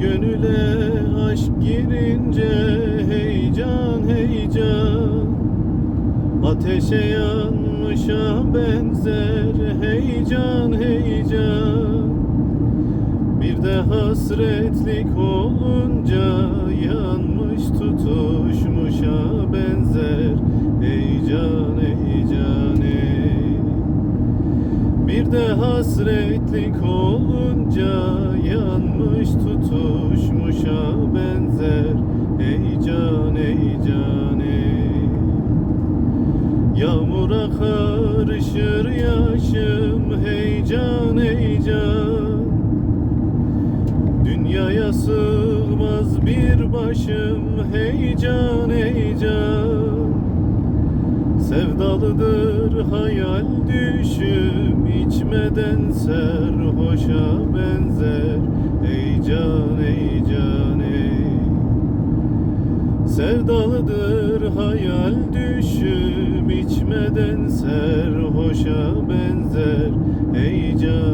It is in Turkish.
Gönüle aşk girince heyecan heyecan. Ateşe yanmışa benzer heyecan heyecan. Bir de hasretlik olunca Bir de hasretlik olunca yanmış tutuşmuşa benzer. Heyecan heyecan ey. Yağmura karışır yaşım heyecan heyecan Dünyaya sığmaz bir başım heyecan heyecan Sevdalıdır hayal düşüm içmeden serhoşa benzer. Heyecan heyecan ey. Sevdalıdır hayal düşüm. İçmeden serhoşa benzer. Heyecan heyecan